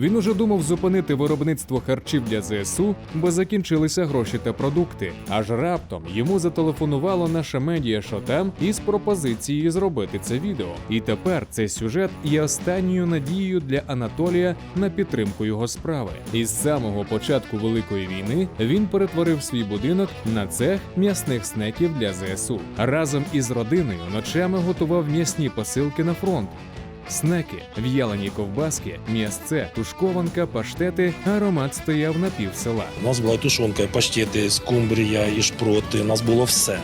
Він уже думав зупинити виробництво харчів для ЗСУ, бо закінчилися гроші та продукти. Аж раптом йому зателефонувало наше медіа Шотам із пропозицією зробити це відео. І тепер цей сюжет є останньою надією для Анатолія на підтримку його справи. Із самого початку великої війни він перетворив свій будинок на цех м'ясних снеків для ЗСУ. Разом із родиною ночами готував м'ясні посилки на фронт. Снеки, в'ялені ковбаски, м'ясце, тушкованка, паштети, аромат стояв на пів села. У нас була і тушонка, і паштети, скумбрія, і шпроти. У нас було все.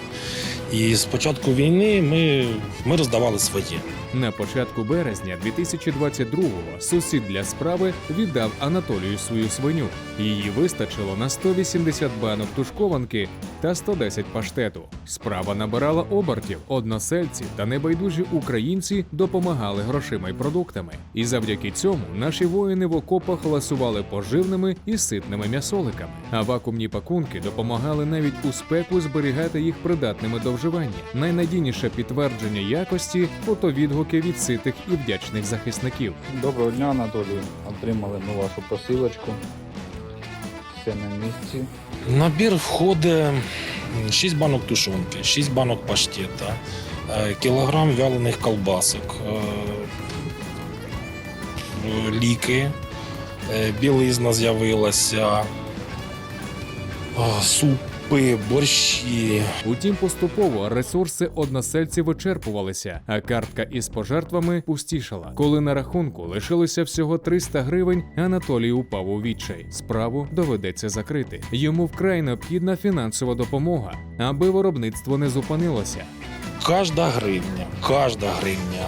І з початку війни ми, ми роздавали своє. На початку березня 2022-го сусід для справи віддав Анатолію свою свиню. Її вистачило на 180 банок тушкованки та 110 паштету. Справа набирала обертів. Односельці та небайдужі українці допомагали грошима й продуктами. І завдяки цьому наші воїни в окопах ласували поживними і ситними м'ясоликами. А вакуумні пакунки допомагали навіть у спеку зберігати їх придатними до вживання. Найнадійніше підтвердження якості фотовідгуки від ситих і вдячних захисників. Доброго дня, Анатолій. Отримали ми вашу посилочку. Все на місці. Набір входить 6 банок тушонки, 6 банок паштета, е, кілограм вялених колбасок, е, е, ліки, білизна з'явилася, е, супи, борщі, Утім, поступово ресурси односельців вичерпувалися, а картка із пожертвами пустішала. Коли на рахунку лишилося всього 300 гривень, Анатолій упав у відчай. Справу доведеться закрити. Йому вкрай необхідна фінансова допомога, аби виробництво не зупинилося. Кожна гривня, кожна гривня,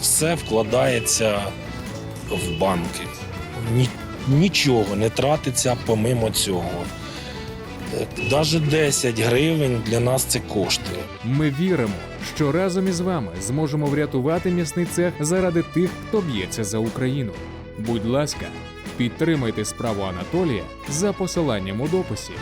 все вкладається в банки. Ні, нічого не тратиться помимо цього. Навіть 10 гривень для нас це коштує. Ми віримо, що разом із вами зможемо врятувати м'ясний цех заради тих, хто б'ється за Україну. Будь ласка, підтримайте справу Анатолія за посиланням у дописі.